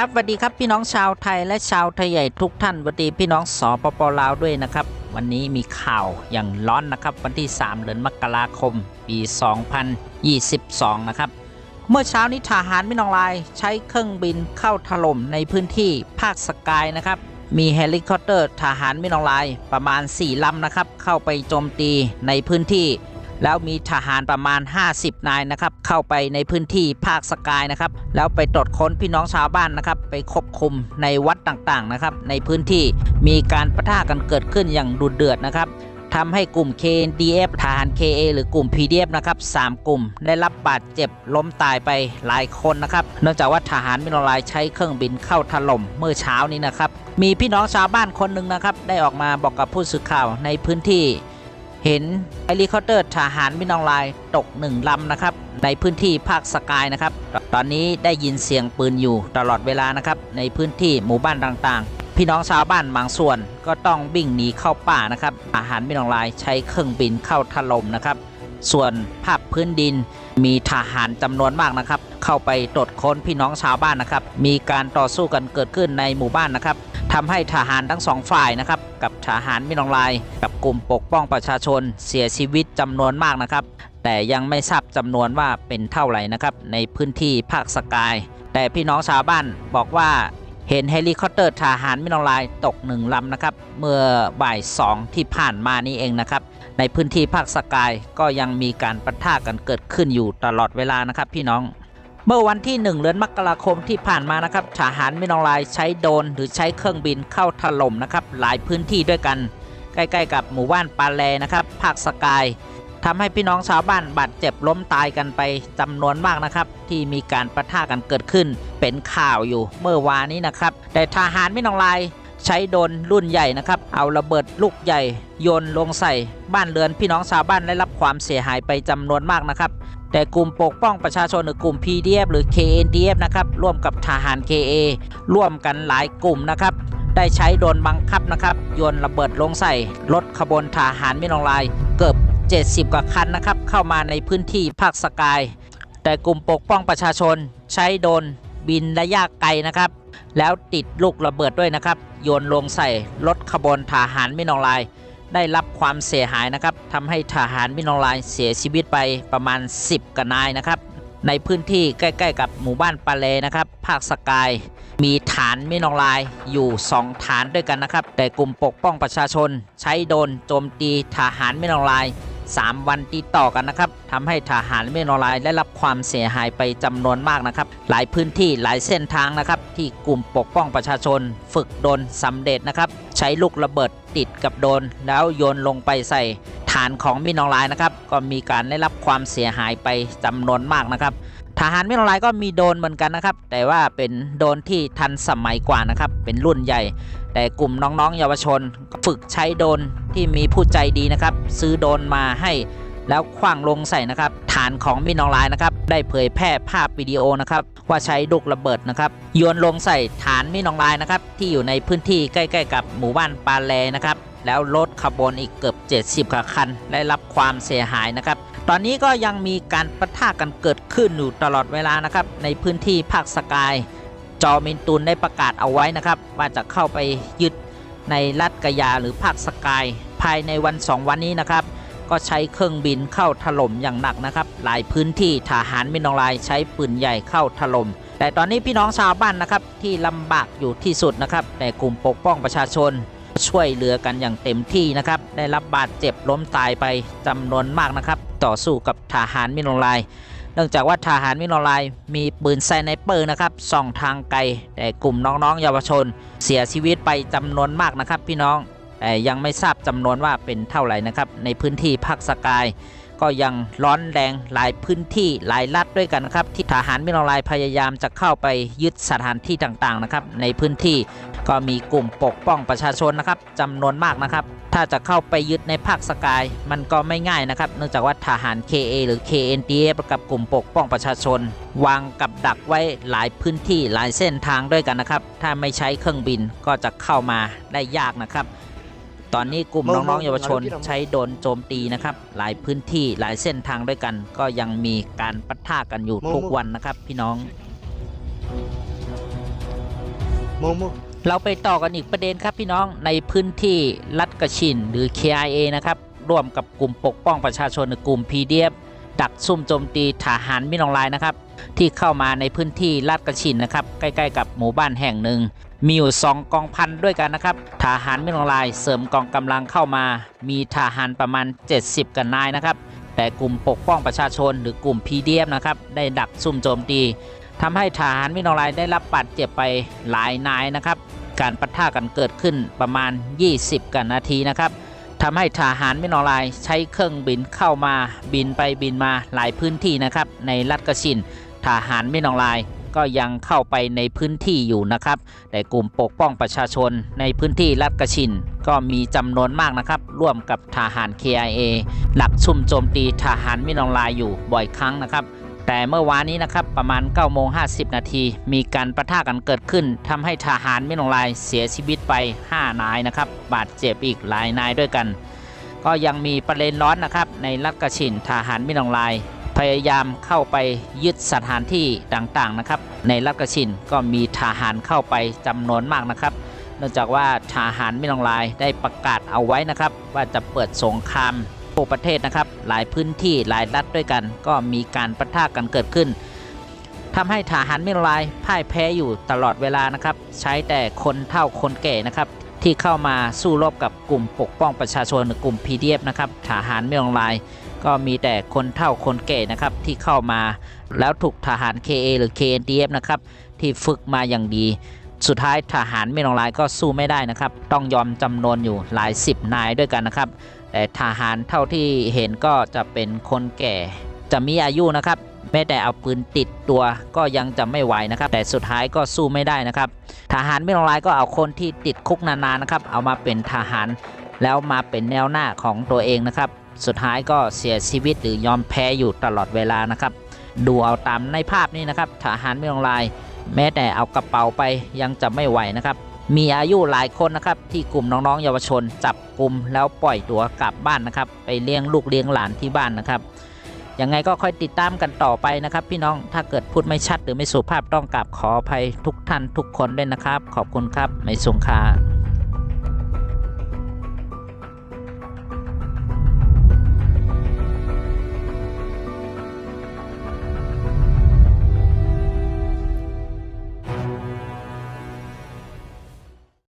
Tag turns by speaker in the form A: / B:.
A: ครับสวัสดีครับพี่น้องชาวไทยและชาวไทยใหญ่ทุกท่านสวัสดีพี่น้องสปปลาวด้วยนะครับ วันนี้มีข่าวอย่างร้อนนะครับ วันที่ 3 เดือนมกราคม ปี 2022 นะครับ เมื่อเช้านี้ทหารมินองลายใช้เครื่องบินเข้าถล่มในพื้นที่ภาคสกายนะครับ มีเฮลิคอปเตอร์ทหารมินองลายประมาณ 4ลำนะครับ เข้าไปโจมตีในพื้นที่ แล้วมีทหารประมาณ 50 นายนะครับ เข้าไปในพื้นที่ภาคสกายนะครับ แล้วไปตรวจค้นพี่น้องชาวบ้านนะครับ ไปควบคุมในวัดต่างๆนะครับ ในพื้นที่มีการประทะกันเกิดขึ้นอย่างดุเดือดนะครับทำให้กลุ่ม KNDF ทหาร KA หรือกลุ่ม PDF นะครับ3กลุ่มได้รับบาดเจ็บล้มตายไปหลายคนนะครับ เนื่องจากว่าทหารมิโนลายใช้เครื่องบินเข้าถล่มเมื่อเช้านี้นะครับ มีพี่น้องชาวบ้านคนหนึ่งนะครับ ได้ออกมาบอกกับผู้สื่อข่าวในพื้นที่ เห็นเฮลิคอปเตอร์ทหารมินองลายตกหนึ่งลำนะครับ ในพื้นที่ภาคสกายนะครับ ตอนนี้ได้ยินเสียงปืนอยู่ตลอดเวลานะครับ ในพื้นที่หมู่บ้านต่างๆ พี่น้องชาวบ้านบางส่วนก็ต้องวิ่งหนีเข้าป่านะครับทหารมินองลายใช้เครื่องบินเข้าถล่มนะครับ ส่วนภาพพื้นดินมีทหารจำนวนมากนะครับ เข้าไปตรวจค้นพี่น้องชาวบ้านนะครับ มีการต่อสู้กันเกิดขึ้นในหมู่บ้านนะครับ ทำให้ทหารทั้งสองฝ่ายนะครับกับทหารมินองลาย กับกลุ่มปกป้องประชาชนเสียชีวิตจำนวนมากนะครับ แต่ยังไม่ทราบจำนวนว่าเป็นเท่าไหร่นะครับในพื้นที่ภาคสกาย แต่พี่น้องชาวบ้านบอกว่าเห็นเฮลิคอปเตอร์ทหารมินองลายตกหนึ่งลำนะครับเมื่อบ่ายสองที่ผ่านมานี้เองนะครับในพื้นที่ภาคสกายก็ยังมีการปะทะกันเกิดขึ้นอยู่ตลอดเวลานะครับพี่น้อง เมื่อวันที่ 1 เดือนมกราคมที่ผ่านมานะครับทหารมินองลายใช้โดรนหรือใช้เครื่องบินเข้าถล่มนะครับหลายพื้นที่ด้วยกัน ใกล้ๆกับหมู่บ้านปาแลนะครับภาคสกายทำให้พี่น้องชาวบ้านบาดเจ็บล้มตายกันไปจำนวนมากนะครับ ที่มีการประทะกันเกิดขึ้น เป็นข่าวอยู่เมื่อวานนี้นะครับ แต่ทหารมินองลายใช้โดรนรุ่นใหญ่นะครับ เอาระเบิดลูกใหญ่ โยนลงใส่ บ้านเรือนพี่น้องชาวบ้านได้รับความเสียหายไปจำนวนมากนะครับ แต่กลุ่มปกป้องประชาชนหรือกลุ่ม PDF หรือ KNDF นะครับร่วมกับทหาร KA ร่วมกันหลายกลุ่มนะครับได้ใช้โดรนบังคับนะครับโยนระเบิดลงใส่รถขบวนทหารมินองลายเกือบ 70 กว่าคันนะครับเข้ามาในพื้นที่ภาคสกาย แต่กลุ่มปกป้องประชาชนใช้โดรนบินระยะไกลนะครับ แล้วติดลูกระเบิดด้วยนะครับ โยนลงใส่รถขบวนทหารมินองลาย ได้รับความเสียหายนะครับทำให้ทหารมินองลายเสียชีวิตไปประมาณ 10กนายนะครับ ในพื้นที่ใกล้ ๆ กับหมู่บ้านปาเลนะครับภาคสกาย มีฐานมินองลายอยู่ 2 ฐานด้วยกันนะครับ แต่กลุ่มปกป้องประชาชน ใช้โดนโจมตีทหารมินองลาย 3 วันติดต่อกันนะครับทำให้ทหารมินอลายได้รับความเสียหายไปจำนวนมากนะครับ หลายพื้นที่หลายเส้นทางนะครับ ที่กลุ่มปกป้องประชาชน ฝึกโดนสำเร็จนะครับ ใช้ลูกระเบิดติดกับโดน แล้วโยนลงไปใส่ฐานของมินอลายนะครับ ก็มีการได้รับความเสียหายไปจำนวนมากนะครับ ทหารมินองลายก็มีโดนเหมือนกันนะครับ แต่ว่าเป็นโดนที่ทันสมัยกว่านะครับ เป็นรุ่นใหญ่ แต่กลุ่มน้องๆ เยาวชนก็ฝึกใช้โดนที่มีผู้ใจดีนะครับ ซื้อโดนมาให้แล้วคว้างลงใส่นะครับ ฐานของมินองลายนะครับ ได้เผยแพร่ภาพวิดีโอนะครับ ว่าใช้ลูกระเบิดนะครับโยนลงใส่ฐานมินองลายนะครับ ที่อยู่ในพื้นที่ใกล้ ๆ กับหมู่บ้านปาแลนะครับ แล้วรถขบวนอีกเกือบ 70กว่าคันได้รับความเสียหายนะครับ ตอนนี้ก็ยังมีการประทะกันเกิดขึ้นอยู่ตลอดเวลานะครับ ในพื้นที่ภาคสกาย จอมินตุนได้ประกาศเอาไว้นะครับ ว่าจะเข้าไปยึดในรัฐกยาหรือภาคสกาย ภายในวัน 2 วันนี้นะครับ ก็ใช้เครื่องบินเข้าถล่มอย่างหนักนะครับ หลายพื้นที่ทหารมินองลายใช้ปืนใหญ่เข้าถล่มแต่ตอนนี้พี่น้องชาวบ้านนะครับที่ลำบากอยู่ที่สุดนะครับแต่กลุ่มปกป้องประชาชน ช่วยเหลือกันอย่างเต็มที่นะครับ ได้รับบาดเจ็บล้มตายไปจำนวนมากนะครับ ต่อสู้กับทหารมินอลาย เนื่องจากว่าทหารมินอลายมีปืนไซไนเปอร์นะครับส่องทางไกลแต่กลุ่มน้องๆ เยาวชน เสียชีวิตไปจำนวนมากนะครับ พี่น้องแต่ยังไม่ทราบจำนวนว่าเป็นเท่าไหร่นะครับในพื้นที่ภาคสกาย ก็ยังร้อนแรงหลายพื้นที่หลายรัฐด้วยกันนะครับ ที่ทหารมินอลายพยายามจะเข้าไปยึดสถานที่ต่างๆนะครับ ในพื้นที่ก็มีกลุ่มปกป้องประชาชนนะครับจำนวนมากนะครับ ถ้าจะเข้าไปยึดในภาคสกาย มันก็ไม่ง่ายนะครับ เนื่องจากว่าทหาร KA หรือ KNDF กับกลุ่มปกป้องประชาชน วางกับดักไว้หลายพื้นที่หลายเส้นทางด้วยกันนะครับ ถ้าไม่ใช้เครื่องบินก็จะเข้ามาได้ยากนะครับ ตอนนี้กลุ่ม
B: มอง
A: น้องๆเยาวชน
B: มองพี่น้อง
A: ใช้โดรนโจมตีนะครับ หลายพื้นที่หลายเส้นทางด้วยกัน ก็ยังมีการปะทะกันอยู่ทุกวันนะครับ พี่น้อง
B: โมโม
A: เราไปต่อกันอีกประเด็นครับพี่น้องในพื้นที่รัฐกระชินหรือ KIA นะครับร่วมกับกลุ่มปกป้องประชาชนหรือกลุ่ม PDF ดักซุ่มโจมตีทหารมินองลายนะครับ ที่เข้ามาในพื้นที่ลาดกระชินนะครับ ใกล้ๆกับหมู่บ้านแห่งหนึ่ง มีอยู่สองกองพันด้วยกันนะครับทหารมินองลายเสริมกองกำลังเข้ามา มีทหารประมาณ 70กันนายนะครับ แต่กลุ่มปกป้องประชาชนหรือกลุ่ม PDF นะครับได้ดักซุ่มโจมตีทำให้ทหารมินองลายได้รับบาดเจ็บไปหลายนายนะครับ การปะทะกันเกิดขึ้นประมาณ 20 กันนาทีนะครับ ทำให้ทหารมินอลายใช้เครื่องบินเข้ามาบินไปบินมาหลายพื้นที่นะครับในรัฐกสินทหารมินอลายก็ยังเข้าไปในพื้นที่อยู่นะครับแต่กลุ่มปกป้องประชาชนในพื้นที่รัฐกชินก็มีจำนวนมากนะครับ ร่วมกับทหาร KIA หลักซุ่มโจมตีทหารมินอลายอยู่บ่อยครั้งนะครับ แต่เมื่อวานนี้นะครับประมาณ9โมง50 นาที มีการประทะกันเกิดขึ้นทำให้ทหารม่ลงลายเสียชีวิตไป 5 นายนะครับบาดเจ็บอีกหลายนายด้วยกัน ก็ยังมีประเด็นร้อนนะครับในรัฐกระชินทหารม่ลงลาย พยายามเข้าไปยึดสถานที่ต่างๆนะครับในรัฐกระชินก็มีทหารเข้าไปจำนวนมากนะครับเนื่องจากว่าทหารม่ลงลายได้ประกาศเอาไว้นะครับว่าจะเปิดสงคราม ทั่วประเทศนะครับ หลายพื้นที่หลายรัฐด้วยกัน ก็มีการประทะกันเกิดขึ้นทำให้ทหารมิลลายพ่ายแพ้อยู่ตลอดเวลานะครับ ใช้แต่คนเฒ่าคนแก่นะครับที่เข้ามาสู้รบกับกลุ่มปกป้องประชาชนหรือกลุ่ม PDF นะครับทหารมิลลายก็มีแต่คนเฒ่าคนแก่นะครับที่เข้ามาแล้วถูกทหาร KA หรือ KNDF นะครับที่ฝึกมาอย่างดี สุดท้ายทหารไม่ลงลายก็สู้ไม่ได้นะครับ ต้องยอมจำนวนอยู่หลายสิบนายด้วยกันนะครับแต่ทหารเท่าที่เห็นก็จะเป็นคนแก่ จะมีอายุนะครับแม้แต่เอาปืนติดตัวก็ยังจะไม่ไหวนะครับ แต่สุดท้ายก็สู้ไม่ได้นะครับ ทหารไม่ลงลายก็เอาคนที่ติดคุกนานๆนะครับ เอามาเป็นทหารแล้วมาเป็นแนวหน้าของตัวเองนะครับ สุดท้ายก็เสียชีวิตหรือยอมแพ้อยู่ตลอดเวลานะครับ ดูเอาตามในภาพนี้นะครับ ทหารไม่ลงลาย แม้แต่เอากระเป๋าไปยังจะไม่ไหวนะครับมีอายุหลายคนนะครับที่กลุ่มน้องๆเยาวชน จับกลุ่มแล้วปล่อยตัวกลับบ้านนะครับ ไปเลี้ยงลูกเลี้ยงหลานที่บ้านนะครับยังไงก็ค่อยติดตามกันต่อไปนะครับ พี่น้องถ้าเกิดพูดไม่ชัดหรือไม่สุภาพต้องกราบขออภัยทุกท่านทุกคนด้วยนะครับ ขอบคุณครับไม่สงคา